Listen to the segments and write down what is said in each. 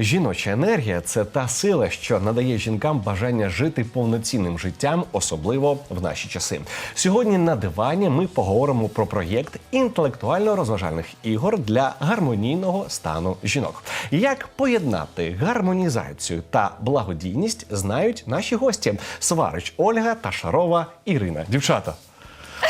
Жіноча енергія це та сила, що надає жінкам бажання жити повноцінним життям, особливо в наші часи. Сьогодні на дивані ми поговоримо про проєкт інтелектуально-розважальних ігор для гармонійного стану жінок. Як поєднати гармонізацію та благодійність, знають наші гості Сварич Ольга та Шарова Ірина. Дівчата.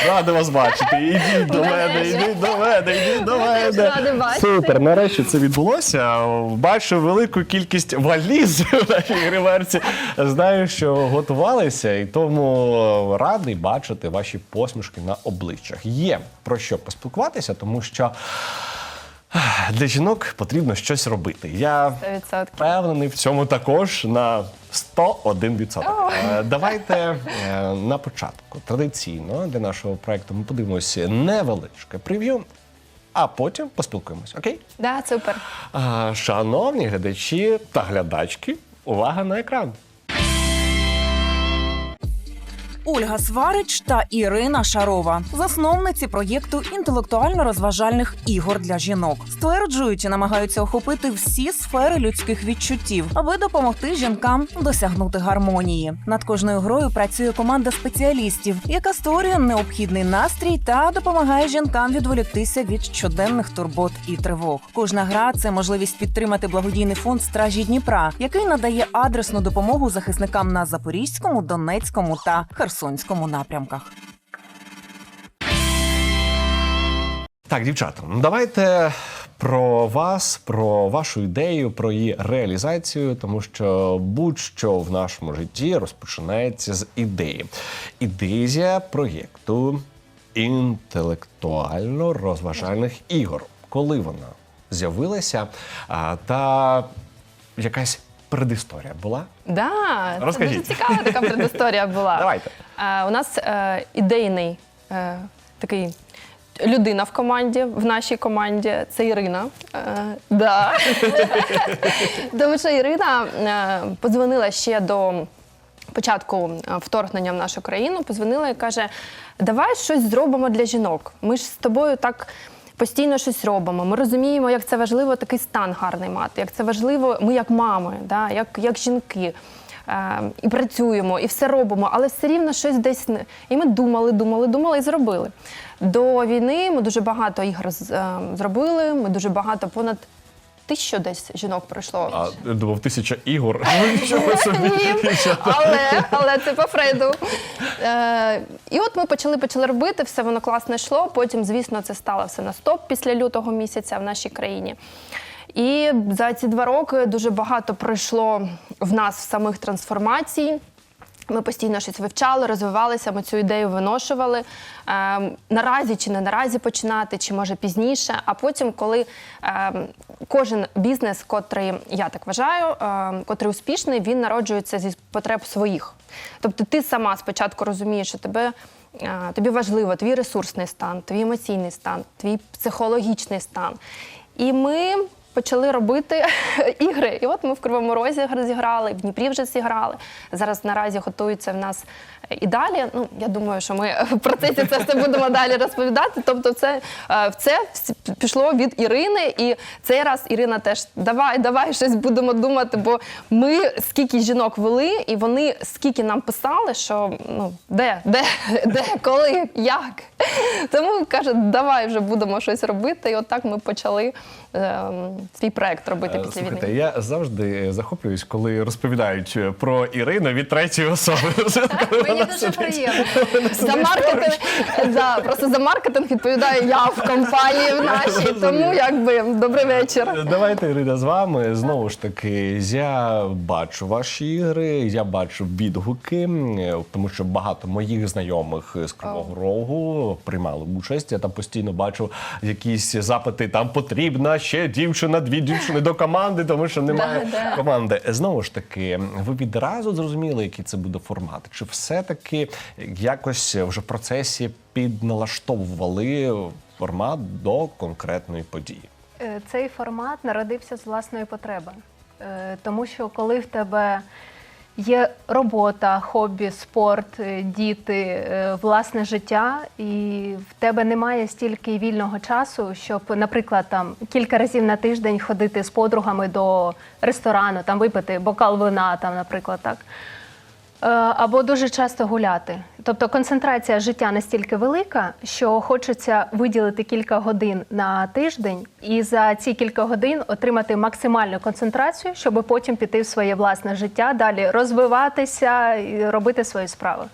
Рада вас бачити. Ідіть до мене, ідіть до мене, ідіть до мене. бачити. Супер, нарешті це відбулося. Бачу велику кількість валіз в нашій гримерці. Знаю, що готувалися, і тому радий бачити ваші посмішки на обличчях. Є про що поспілкуватися, тому що для жінок потрібно щось робити. Я 100%. впевнений в цьому також на 101%. Е, Давайте е, на початку традиційно для нашого проекту ми подивимося невеличке прев'ю, а потім поспілкуємось. Окей? Да, супер. Шановні глядачі та глядачки, увага на екран. Ольга Сварич та Ірина Шарова, засновниці проєкту інтелектуально-розважальних ігор для жінок, стверджують і намагаються охопити всі сфери людських відчуттів, аби допомогти жінкам досягнути гармонії. Над кожною грою працює команда спеціалістів, яка створює необхідний настрій та допомагає жінкам відволіктися від щоденних турбот і тривог. Кожна гра це можливість підтримати благодійний фонд Стражі Дніпра, який надає адресну допомогу захисникам на Запорізькому, Донецькому та Херсонському напрямках. Так, дівчата, ну давайте про вас, про вашу ідею, про її реалізацію, тому що будь-що в нашому житті розпочинається з ідеї. Ідея проєкту інтелектуально-розважальних ігор. Коли вона з'явилася, та якась предісторія була. Да, це дуже цікава така предісторія була. Давайте. Е, у нас е, ідейний е, такий людина в команді, в нашій команді це Ірина. Е, да. Тому що Ірина е, подзвонила ще до початку е, вторгнення в нашу країну, подзвонила і каже: давай щось зробимо для жінок. Ми ж з тобою так. Постійно щось робимо. Ми розуміємо, як це важливо такий стан гарний мати, як це важливо, ми як мами, да, як, як жінки. Е, і працюємо, і все робимо, але все рівно щось десь не. І ми думали, думали, думали і зробили. До війни ми дуже багато ігор е, зробили. Ми дуже багато, понад тисячу десь жінок пройшло. А я думав, тисяча ігор. Ну, нічого собі. Ні, але, але це по Фрейду. Е, і от ми почали почали робити, все воно класно йшло. Потім, звісно, це стало все на стоп після лютого місяця в нашій країні. І за ці два роки дуже багато пройшло в нас в самих трансформацій. Ми постійно щось вивчали, розвивалися, ми цю ідею виношували. Е, наразі чи не наразі починати, чи може пізніше. А потім, коли е, кожен бізнес, котрий я так вважаю, е, котрий успішний, він народжується зі потреб своїх. Тобто ти сама спочатку розумієш, що тебе. е, Тобі важливо твій ресурсний стан, твій емоційний стан, твій психологічний стан. І ми почали робити ігри. І от ми в Кривому Розі зіграли, в Дніпрі вже зіграли. Зараз наразі готуються в нас і далі. Ну, я думаю, що ми в процесі це все будемо далі розповідати. Тобто, це, е, в це пішло від Ірини, і цей раз Ірина теж давай, давай щось будемо думати, бо ми скільки жінок вели, і вони скільки нам писали, що ну де, де, де, коли, як. Тому каже, давай вже будемо щось робити. І отак ми почали е, свій проект робити Е, після Слухайте, війни. я завжди захоплююсь, коли розповідають про Ірину від третьої особи. Мені дуже приємно. За маркетинг просто за маркетинг відповідаю я в компанії в нашій. Тому якби добрий вечір. Давайте, Ірина, з вами знову ж таки. Я бачу ваші ігри, я бачу відгуки, е, тому що багато моїх знайомих з Кривого Рогу приймали участь. Я там постійно бачу якісь запити. Там потрібна ще дівчина, дві дівчини до команди, тому що немає Да, да. команди. Знову ж таки, ви відразу зрозуміли, який це буде формат? Чи все-таки якось вже в процесі підналаштовували формат до конкретної події? Е, Цей формат народився з власної потреби. Е, Тому що коли в тебе Є робота, хобі, спорт, е, діти, е, власне життя, і в тебе немає стільки вільного часу, щоб, наприклад, там кілька разів на тиждень ходити з подругами до ресторану, там випити бокал вина, там, наприклад, так. Е, Або дуже часто гуляти. Тобто концентрація життя настільки велика, що хочеться виділити кілька годин на тиждень і за ці кілька годин отримати максимальну концентрацію, щоб потім піти в своє власне життя, далі розвиватися і робити свої справи.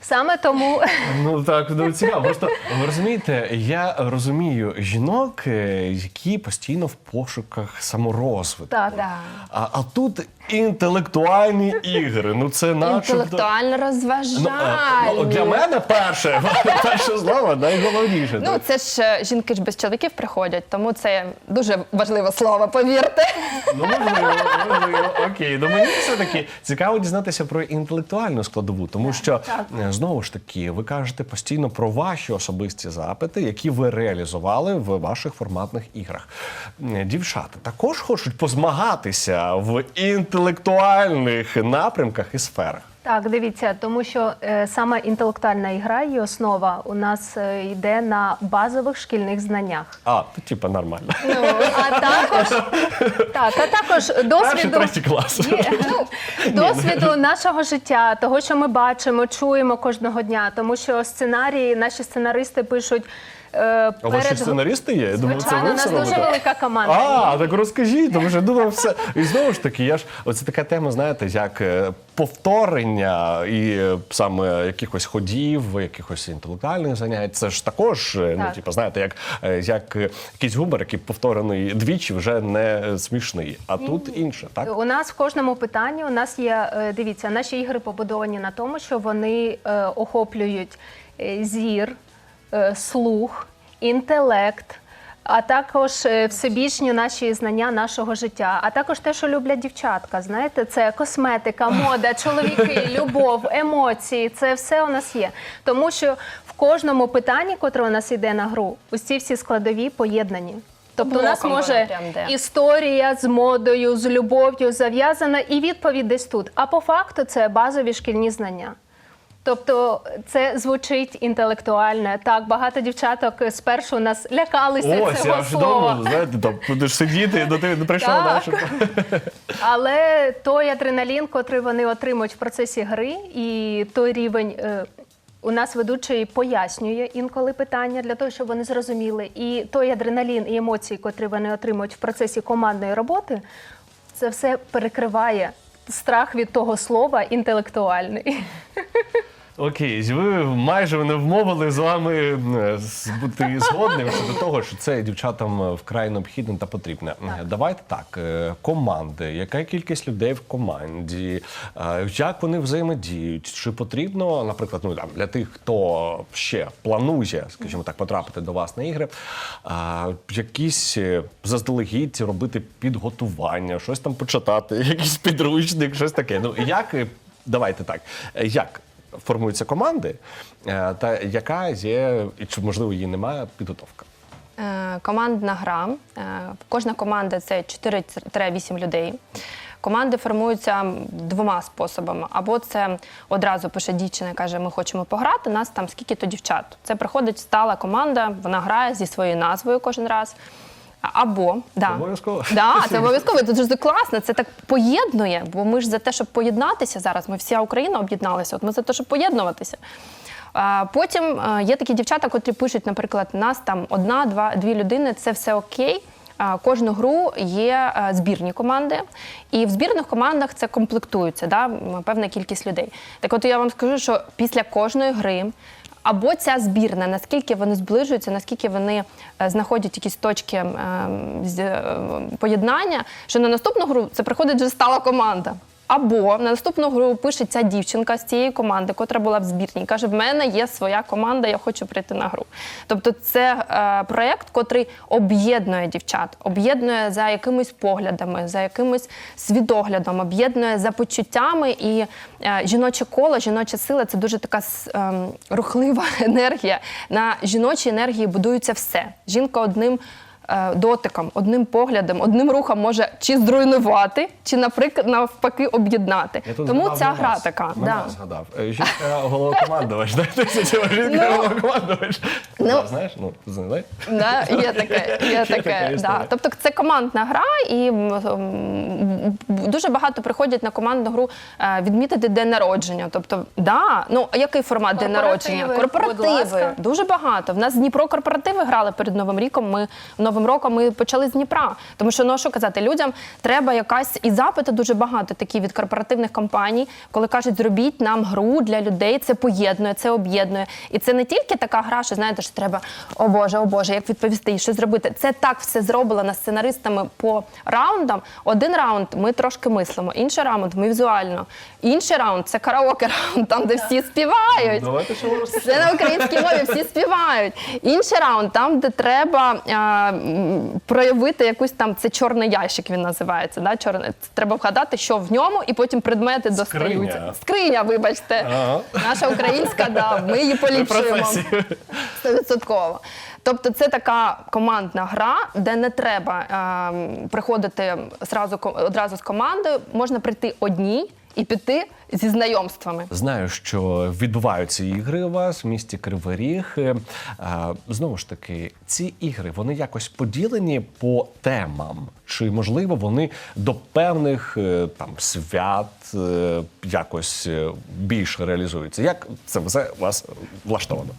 Саме тому Ну так, ну цікаво. Просто ви розумієте, я розумію жінок, е, які постійно в пошуках саморозвитку. так. А, а тут інтелектуальні ігри. Ну це начебто. Інтелектуально Ну, розважальні. е, ну, для мене перше, перше слово найголовніше. Ну, це ж е, жінки ж без чоловіків приходять, тому це дуже важливе слово, повірте. Ну, можливо, можливо, окей. Ну мені все-таки цікаво дізнатися про інтелектуальну складову, тому що е, знову ж таки ви кажете постійно про ваші особисті запити, які ви реалізували в ваших форматних іграх. Е, Дівчата також хочуть позмагатися в інтелектуальних напрямках і сферах. Так, дивіться, тому що е, саме інтелектуальна ігра, її основа у нас е, йде на базових шкільних знаннях. А, то, типа нормально. Ну, а також, так, а також Перший, досвіду, третій клас. досвіду нашого життя, того, що ми бачимо, чуємо кожного дня. Тому що сценарії, наші сценаристи пишуть е, А у вас ще перед сценаристи є? Я думав, це Звичайно, ви у нас все дуже велика команда. А, так розкажіть, тому що думав, все. І знову ж таки, я ж оце така тема, знаєте, як е, повторення і е, саме якихось ходів, якихось інтелектуальних занять. Це ж також, е, ну, Так. типу, знаєте, як, е, як е, якийсь гумор, який повторений двічі, вже не е, смішний. А тут інше, так? У нас в кожному питанні у нас є, е, дивіться, наші ігри побудовані на тому, що вони е, охоплюють е, зір, слух, інтелект. А також е, всебічні наші знання нашого життя, а також те, що люблять дівчатка. Знаєте, це косметика, мода, чоловіки, любов, емоції. Це все у нас є. Тому що в кожному питанні, котре у нас йде на гру, усі всі складові поєднані. Тобто у нас може історія з модою, з любов'ю зав'язана, і відповідь десь тут. А по факту це базові шкільні знання. Тобто це звучить інтелектуально. Так, багато дівчаток спершу нас лякалися Ось, цього я слова. думав, знаєте, там будеш сидіти, до ти не прийшов Так. далі. Але той адреналін, котрий вони отримують в процесі гри, і той рівень. е, У нас ведучий пояснює інколи питання для того, щоб вони зрозуміли. І той адреналін і емоції, котрі вони отримують в процесі командної роботи, це все перекриває страх від того слова інтелектуальний. Окей, ви майже мене вмовили з вами е, бути згодним щодо того, що це дівчатам е, вкрай необхідне та потрібне. Е, Давайте так, команди, яка кількість людей в команді, як вони взаємодіють? Чи потрібно, наприклад, ну там для тих, хто ще планує, скажімо так, потрапити до вас на ігри, якісь заздалегідь робити підготування, щось там почитати, якийсь підручник, щось таке. Ну як давайте так, як? Формуються команди, е, та яка є, і чи можливо її немає, підготовка. Е, Командна гра. Е, Кожна команда це 4-8 людей. Команди формуються двома способами. Або це одразу пише дівчина, каже, ми хочемо пограти, нас там скільки-то дівчат. Це приходить стала команда, вона грає зі своєю назвою кожен раз. Або да. обов'язково? Да, це обов'язково. Це дуже класно. Це так поєднує, бо ми ж за те, щоб поєднатися зараз. Ми вся Україна об'єдналася. От ми за те, щоб поєднуватися. Потім е, є такі дівчата, котрі пишуть, наприклад, нас там одна, два, дві людини, це все окей. Кожну гру є е, збірні команди, і в збірних командах це комплектується да, певна кількість людей. Так от я вам скажу, що після кожної гри або ця збірна, наскільки вони зближуються, наскільки вони е, знаходять якісь точки е, з- е, поєднання, що на наступну гру це приходить вже стала команда. Або на наступну гру пише ця дівчинка з цієї команди, котра була в збірній, каже: в мене є своя команда, я хочу прийти на гру. Тобто, це е, проєкт, котрий об'єднує дівчат, об'єднує за якимись поглядами, за якимось свідоглядом, об'єднує за почуттями. І е, жіноче коло, жіноча сила це дуже така ем, рухлива енергія. На жіночій енергії будується все. Жінка одним е, дотиком, одним поглядом, одним рухом може чи зруйнувати, чи наприклад навпаки об'єднати. Тому ця на гра така. На Да. згадав. Е, Жінка головокомандувач. жінка Ну. головокомандувач. Ну. Да, Знаєш, ну? Да, є таке, є таке. Да. Тобто це командна гра, і дуже багато приходять на командну гру е, відмітити день народження. Тобто, да, ну а який формат день народження? Корпоративи. Дуже багато. В нас Дніпро корпоративи грали перед Новим ріком. Ми Новим роком ми почали з Дніпра. Тому що ну що казати, людям треба якась і запити дуже багато такі від корпоративних компаній, коли кажуть, зробіть нам гру для людей. Це поєднує, це об'єднує. І це не тільки така гра, що знаєте, що треба о Боже, о Боже, як відповісти і що зробити. Це так все зроблено сценаристами по раундам. Один раунд ми трошки мислимо, інший раунд ми візуально. Інший раунд це караоке раунд, там де всі співають. Давайте що Це на українській мові всі співають. Інший раунд, там, де треба проявити якусь там, це чорний ящик він називається. Да? Чорний. Треба вгадати, що в ньому, і потім предмети достаються. Скриня, вибачте. Ага. Наша українська, да, ми її поліпшуємо. Стовідсотково. Тобто це така командна гра, де не треба е, приходити ко- одразу з командою, можна прийти одній і піти зі знайомствами. Знаю, що відбуваються ігри у вас в місті Кривий Ріг. Е, Знову ж таки, ці ігри вони якось поділені по темам. Чи можливо вони до певних е, там свят е, якось більше реалізуються? Як це все у вас влаштовано?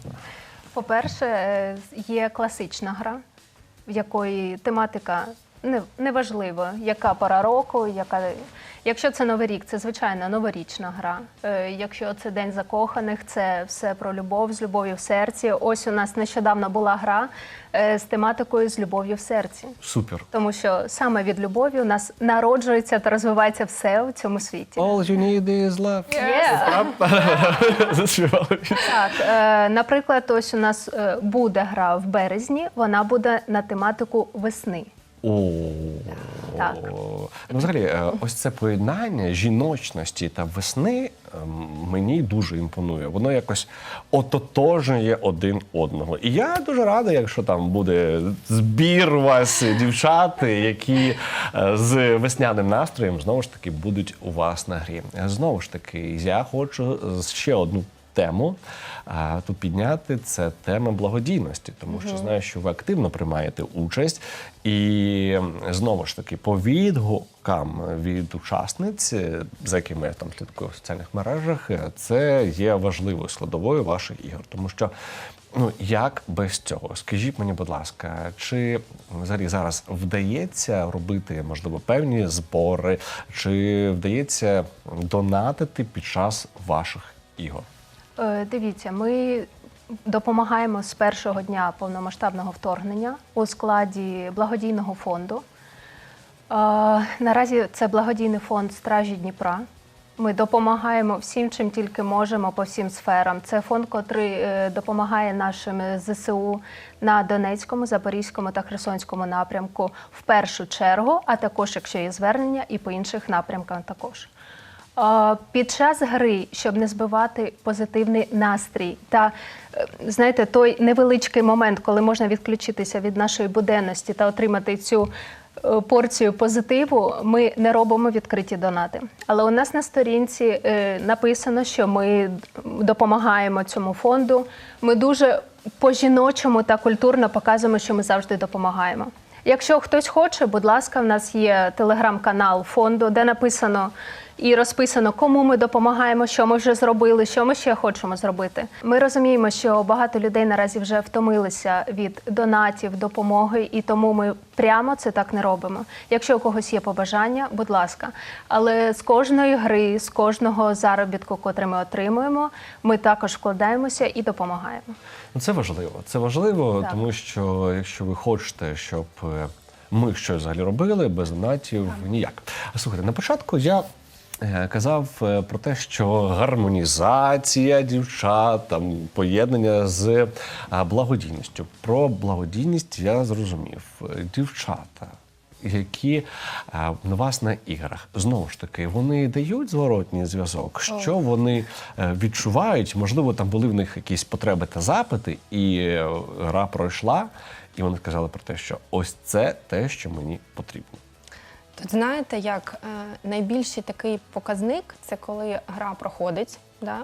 По-перше, е, є класична гра, в якої тематика не, неважливо, яка пора року, яка. Якщо це Новий рік, це звичайно новорічна гра. Е, Якщо це День закоханих, це все про любов з любов'ю в серці. Ось у нас нещодавно була гра е, з тематикою з любов'ю в серці. Супер. Тому що саме від любові у нас народжується та розвивається все у цьому світі. All you need is love. Є. Заспівали. Так, е, наприклад, ось у нас е, буде гра в березні, вона буде на тематику весни. О, Так. Ну, взагалі, е, ось це поєднання жіночності та весни ем, мені дуже імпонує. Воно якось ототожнює один одного. І я дуже радий, якщо там буде збір вас дівчат, які е, з весняним настроєм знову ж таки будуть у вас на грі. Е, Знову ж таки, я хочу е, ще одну тему а, тут підняти це тема благодійності, тому що знаю, що ви активно приймаєте участь, і знову ж таки, по відгукам від учасниць, е, за якими я там слідкую в соціальних мережах, е, це є важливою складовою ваших ігор, тому що. Ну як без цього? Скажіть мені, будь ласка, чи взагалі зараз вдається робити можливо певні збори, чи вдається донатити під час ваших ігор? Е, Дивіться, ми допомагаємо з першого дня повномасштабного вторгнення у складі благодійного фонду. Е, Наразі це благодійний фонд Стражі Дніпра. Ми допомагаємо всім, чим тільки можемо по всім сферам. Це фонд, котрий е, допомагає нашим ЗСУ на Донецькому, Запорізькому та Херсонському напрямку в першу чергу, а також, якщо є звернення, і по інших напрямках також. Під час гри, щоб не збивати позитивний настрій, та е, знаєте, той невеличкий момент, коли можна відключитися від нашої буденності та отримати цю е, порцію позитиву, ми не робимо відкриті донати. Але у нас на сторінці е, написано, що ми допомагаємо цьому фонду. Ми дуже по-жіночому та культурно показуємо, що ми завжди допомагаємо. Якщо хтось хоче, будь ласка, в нас є телеграм-канал фонду, де написано і розписано, кому ми допомагаємо, що ми вже зробили, що ми ще хочемо зробити. Ми розуміємо, що багато людей наразі вже втомилися від донатів, допомоги, і тому ми прямо це так не робимо. Якщо у когось є побажання, будь ласка. Але з кожної гри, з кожного заробітку, котрий ми отримуємо, ми також вкладаємося і допомагаємо. Ну, це важливо. Це важливо, Так. тому що якщо ви хочете, щоб е, ми щось взагалі робили, без донатів ніяк. А слухайте, на початку я. Е, Казав е, про те, що гармонізація дівчат, там поєднання з благодійністю. Про благодійність я зрозумів. Е, Дівчата, які на вас на іграх, знову ж таки, вони дають зворотній зв'язок, що вони е, відчувають. Можливо, там були в них якісь потреби та запити, і е, гра пройшла, і вони сказали про те, що ось це те, що мені потрібно. Тут знаєте, як е, найбільший такий показник це коли гра проходить. Да?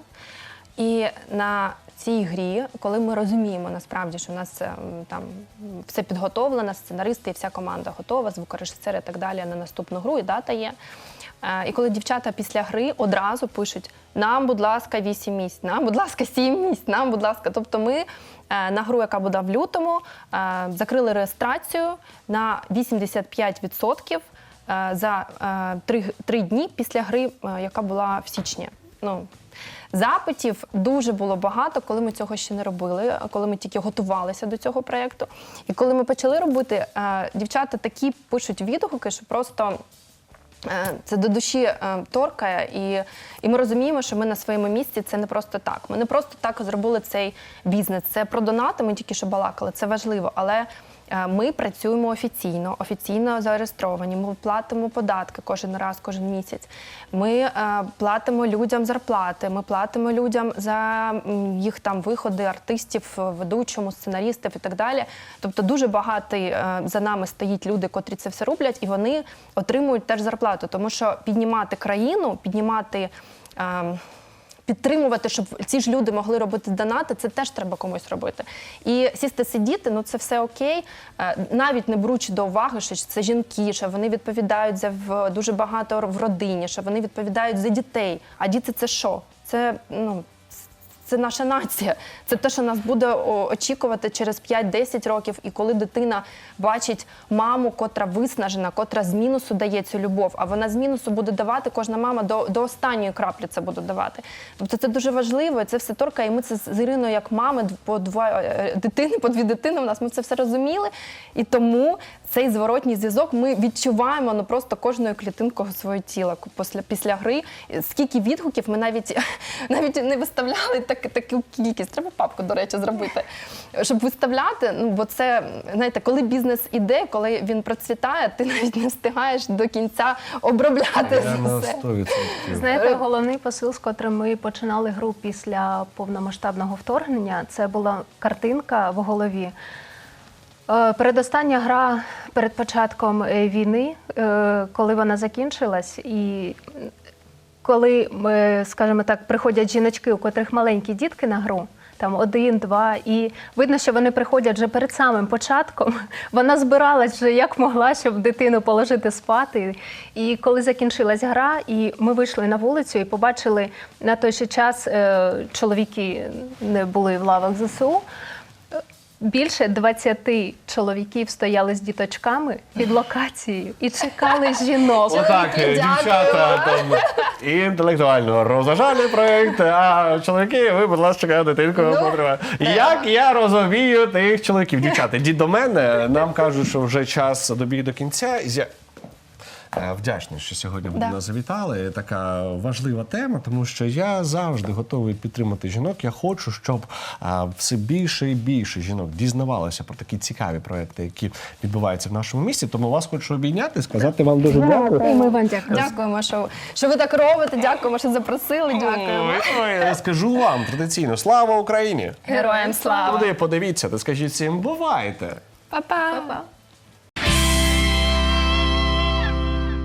І на цій грі, коли ми розуміємо насправді, що в нас е, там все підготовлено, сценаристи і вся команда готова, звукорежисери і так далі на наступну гру, і дата є. Е, І коли дівчата після гри одразу пишуть: нам, будь ласка, 8 місць, нам, будь ласка, 7 місць, нам, будь ласка. Тобто ми на гру, яка буде в лютому, закрили реєстрацію на 85% е, за е, три, три дні після гри, е, яка була в січні. Ну, запитів дуже було багато, коли ми цього ще не робили, коли ми тільки готувалися до цього проєкту. І коли ми почали робити, е, дівчата такі пишуть відгуки, що просто. Е, Це до душі е, торкає, і, і ми розуміємо, що ми на своєму місці це не просто так. Ми не просто так зробили цей бізнес. Це про донати, ми тільки що балакали, це важливо. Але е, ми працюємо офіційно, офіційно зареєстровані. Ми платимо податки кожен раз, кожен місяць. Ми платимо людям зарплати, ми платимо людям за їх там виходи артистів, ведучому, сценаристів і так далі. Тобто дуже багато е, за нами стоїть люди, котрі це все роблять, і вони отримують теж зарплату, тому що піднімати країну, піднімати. е, Підтримувати, щоб ці ж люди могли робити донати, це теж треба комусь робити. І сісти сидіти, ну це все окей. Е, Навіть не беручи до уваги, що це жінки, що вони відповідають за дуже багато в родині, що вони відповідають за дітей. А діти це що? Це ну. Це наша нація. Це те, що нас буде очікувати через 5-10 років. І коли дитина бачить маму, котра виснажена, котра з мінусу дає цю любов, а вона з мінусу буде давати, кожна мама до, до останньої краплі це буде давати. Тобто це дуже важливо, і це все торкає. І ми це з Іриною, як мами, по два е, дитини, по дві дитини. У нас ми це все розуміли. І тому цей зворотній зв'язок ми відчуваємо ну просто кожною клітинкою свого тіла після, після гри. Скільки відгуків ми навіть навіть не виставляли так, таку кількість. Треба папку, до речі, зробити. Щоб виставляти, ну бо це знаєте, коли бізнес іде, коли він процвітає, ти навіть не встигаєш до кінця обробляти Я на все. 100%. Знаєте, головний посил, з котрим ми починали гру після повномасштабного вторгнення, це була картинка в голові. Е, Передостання гра перед початком е, війни, е, коли вона закінчилась, і коли, скажімо так, приходять жіночки, у котрих маленькі дітки на гру. Там один, два, і видно, що вони приходять вже перед самим початком. Вона збиралась вже як могла, щоб дитину положити спати. І коли закінчилась гра, і ми вийшли на вулицю і побачили на той ще час чоловіки не були в лавах ЗСУ. Більше 20 чоловіків стояли з діточками під локацією і чекали жінок. Отак, дівчата, там інтелектуально розважальний проєкт, а чоловіки, ви, будь ласка, дитинку Ну, потримає. Як я розумію тих чоловіків? Дівчата, ді до мене. Нам кажуть, що вже час добіг до кінця. Я е, вдячний, що сьогодні ви Да. до нас завітали. Така важлива тема, тому що я завжди готовий підтримати жінок. Я хочу, щоб все більше і більше жінок дізнавалося про такі цікаві проекти, які відбуваються в нашому місті. Тому вас хочу обійняти, сказати вам дуже дякую. Ми вам дякуємо. Дякуємо, що, що ви так робите. Дякуємо, що запросили. Дякуємо. Ой, ой, скажу вам традиційно слава Україні! Героям слава! Туди подивіться та скажіть всім бувайте! Па-па! Па-па.